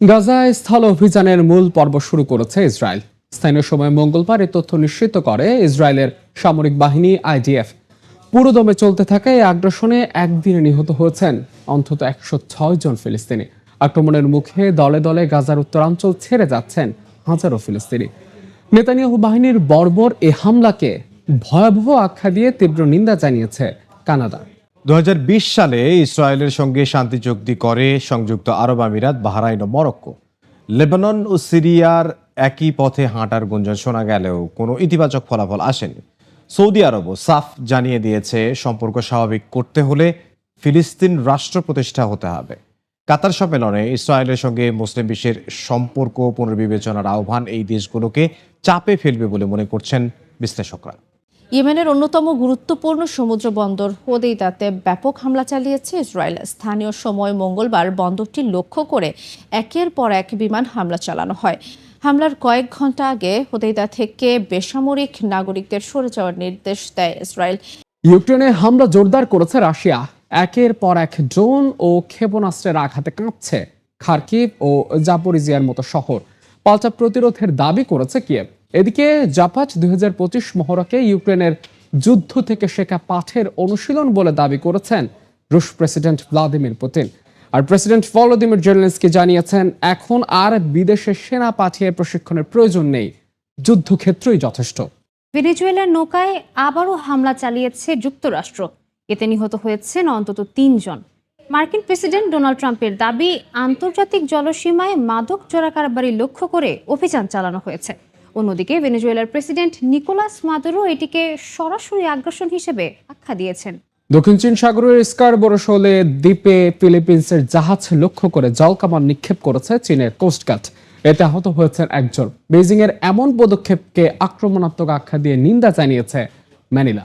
গাজায় স্থল অভিযানের মূল পর্ব শুরু করেছে ইসরায়েল। স্থানীয় সময় মঙ্গলবার এই তথ্য নিশ্চিত করে ইসরায়েলের সামরিক বাহিনী আইডিএফ। পুরোদমে চলতে থাকা এই আগ্রাসনে একদিনে নিহত হয়েছেন অন্তত একশো ছয় জন ফিলিস্তিনি। আক্রমণের মুখে দলে দলে গাজার উত্তরাঞ্চল ছেড়ে যাচ্ছেন হাজারো ফিলিস্তিনি। নেতানিয়াহু বাহিনীর বর্বর এ হামলাকে ভয়াবহ আখ্যা দিয়ে তীব্র নিন্দা জানিয়েছে কানাডা। দু হাজার বিশ সালে ইসরায়েলের সঙ্গে শান্তি চুক্তি করে সংযুক্ত আরব আমিরাত, বাহরাইন ও মরক্কো। লেবানন ও সিরিয়ার একই পথে হাঁটার গুঞ্জন শোনা গেলেও কোনো ইতিবাচক ফলাফল আসেনি। সৌদি আরবও সাফ জানিয়ে দিয়েছে, সম্পর্ক স্বাভাবিক করতে হলে ফিলিস্তিন রাষ্ট্র প্রতিষ্ঠা হতে হবে। কাতার সম্মেলনে ইসরায়েলের সঙ্গে মুসলিম বিশ্বের সম্পর্ক পুনর্বিবেচনার আহ্বান এই দেশগুলোকে চাপে ফেলবে বলে মনে করছেন বিশ্লেষকরা। ইয়েমেনের অন্যতম গুরুত্বপূর্ণ সমুদ্র বন্দর হোদেইদাতে ব্যাপক হামলা চালিয়েছে ইসরায়েল। স্থানীয় সময় মঙ্গলবার বন্দরটি লক্ষ্য করে একের পর এক বিমান হামলা চালানো হয়। হামলার কয়েক ঘণ্টা আগে হোদেইদা থেকে বেসামরিক নাগরিকদের সরে যাওয়ার নির্দেশ দেয় ইসরায়েল। ইউক্রেনে হামলা জোরদার করেছে রাশিয়া। একের পর এক ড্রোন ও ক্ষেপণাস্ত্রের আঘাতে কাঁপছে খার্কিভ ও জাপোরিজিয়ার মতো শহর। পাল্টা প্রতিরোধের দাবি করেছে কিয়েভ। এদিকে জাপাচ দুই হাজার মহড়াকে ইউক্রেনের যুদ্ধ থেকে শেখা পাঠের অনুশীলন বলে দাবি করেছেন রুশ প্রেসিডেন্ট ভ্লাদিমির পুতিন। আর প্রেসিডেন্ট ভলোদিমির জেলেন্সকি জানিয়েছেন, এখন আর বিদেশে সেনা পাঠিয়ে প্রশিক্ষণের প্রয়োজন নেই। যুদ্ধক্ষেত্রই যথেষ্ট। ভেনেজুয়েলার নৌকায় আবারও হামলা চালিয়েছে যুক্তরাষ্ট্র। এতে নিহত হয়েছেন অন্তত তিনজন। মার্কিন প্রেসিডেন্ট ডোনাল্ড ট্রাম্পের দাবি, আন্তর্জাতিক জলসীমায় মাদক চোরাকারবারি লক্ষ্য করে অভিযান চালানো হয়েছে। অন্যদিকে ভেনেজুয়েলার প্রেসিডেন্ট নিকোলাস মাদুরো এটিকে সরাসরি আগ্রাসন হিসেবে আখ্যা দিয়েছেন। দক্ষিণ চীন সাগরের স্কারবোরো শোলে দ্বীপে ফিলিপিন্সের জাহাজ লক্ষ্য করে জলকামান নিক্ষেপ করেছে চীনের কোস্টগার্ড এতে আহত হয়েছেন একজন। বেজিং এর এমন পদক্ষেপকে আক্রমণাত্মক আখ্যা দিয়ে নিন্দা জানিয়েছে ম্যানিলা।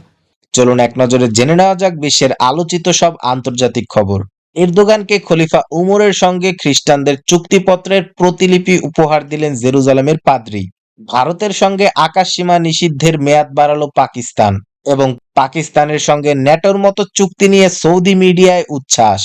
চলুন এক নজরে জেনে নেওয়া যাক বিশ্বের আলোচিত সব আন্তর্জাতিক খবর। এরদোগানকে খলিফা উমরের সঙ্গে খ্রিস্টানদের চুক্তিপত্রের প্রতিলিপি উপহার দিলেন জেরুজালেমের পাদ্রী। ভারতের সঙ্গে আকাশ সীমা নিষিদ্ধের মেয়াদ বাড়ালো পাকিস্তান এবং পাকিস্তানের সঙ্গে ন্যাটোর মতো চুক্তি নিয়ে সৌদি মিডিয়ায় উচ্ছ্বাস।